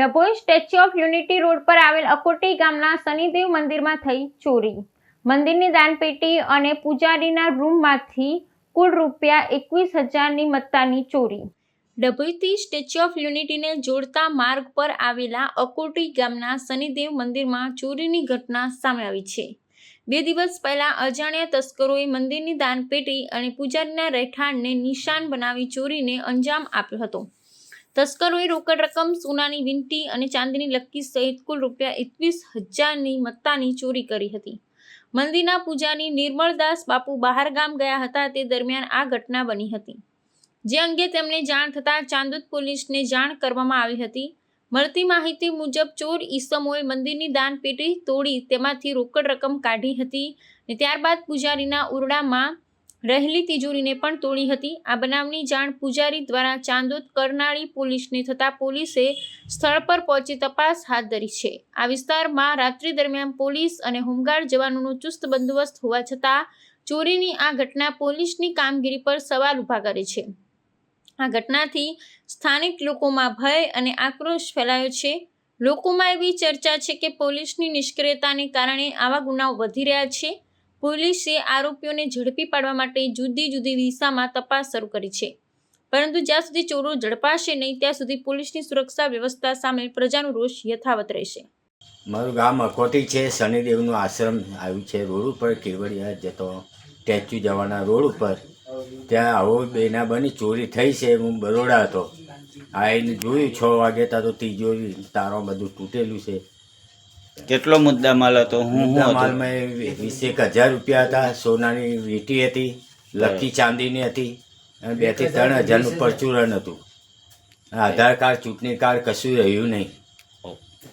Dabhoi statue of unity road પર આવેલ અકોટી ગામના શનિદેવ મંદિરમાં થઈ ચોરી. મંદિરની દાનપેટી અને પૂજારીના રૂમમાંથી કુલ રૂપિયા એકવીસ હજારની મત્તાની ચોરી. ડભોઈથી સ્ટેચ્યુ ઓફ યુનિટીને જોડતા માર્ગ પર આવેલા અકોટી ગામના શનિદેવ મંદિરમાં ચોરીની ઘટના સામે આવી છે. બે દિવસ પહેલા અજાણ્યા તસ્કરોએ મંદિરની દાનપેટી અને પૂજારીના રહેઠાણને નિશાન બનાવી ચોરીને અંજામ આપ્યો હતો. તસ્કરોએ રોકડ રકમ, સોનાની વીંટી અને ચાંદીની લક્કી સહિત કુલ રૂપિયા એકવીસ હજારની મત્તાની ચોરી કરી હતી. મંદિરના પૂજારી નિર્મળદાસ બાપુ બહાર ગામ ગયા હતા તે દરમિયાન આ ઘટના બની હતી. જે અંગે તેમને જાણ થતાં ચાંદોદ પોલીસને જાણ કરવામાં આવી હતી. મળતી માહિતી મુજબ ચોર ઈસમોએ મંદિરની દાનપેટી તોડી તેમાંથી રોકડ રકમ કાઢી હતી અને ત્યારબાદ પૂજારીના ઉરડામાં રહેલી તિજોરીને પણ તોડી હતી. આ બનાવની જાણ પૂજારી દ્વારા ચાંદોદ કરનાળી પોલીસને થતાં પોલીસે સ્થળ પર પહોંચી તપાસ હાથ ધરી છે. આ વિસ્તારમાં રાત્રિ દરમિયાન પોલીસ અને હોમગાર્ડ જવાનોનો ચુસ્ત બંદોબસ્ત હોવા છતાં ચોરીની આ ઘટના પોલીસની કામગીરી પર સવાલ ઊભા કરે છે. આ ઘટનાથી સ્થાનિક લોકોમાં ભય અને આક્રોશ ફેલાયો છે. લોકોમાં એવી ચર્ચા છે કે પોલીસની નિષ્ક્રિયતાને કારણે આવા ગુનાઓ વધી રહ્યા છે. પોલીસે આરોપીઓને ઝડપી પાડવા માટે જુદી જુદી દિશામાં તપાસ શરૂ કરી છે. પરંતુ જ્યાં સુધી ચોરો ઝડપાશે નહીં, ત્યાં સુધી પોલીસની સુરક્ષા વ્યવસ્થા સામે પ્રજાનો રોષ યથાવત રહેશે. મારું ગામ અકોટી છે. શનિદેવનું આશ્રમ આવ્યું છે રોડ ઉપર, કેવડિયા જતો સ્ટેચ્યુ જવાના રોડ ઉપર. ત્યાં આવો બેના બની ચોરી થઈ છે. હું બરોડા હતો. આવીને જોયું, છ વાગે ત્યાં તો તિજોરી, તારો બધું તૂટેલું છે. કેટલો મુદ્દા માલ હતો? હું હું માલમાં વીસેક હજાર રૂપિયા હતા સોનાની વીંટી હતી લકી ચાંદીની હતી અને બેથી ત્રણ હજારનું પરચુરણ હતું. આધાર કાર્ડ ચૂંટણી કાર્ડ કશું રહ્યું નહીં.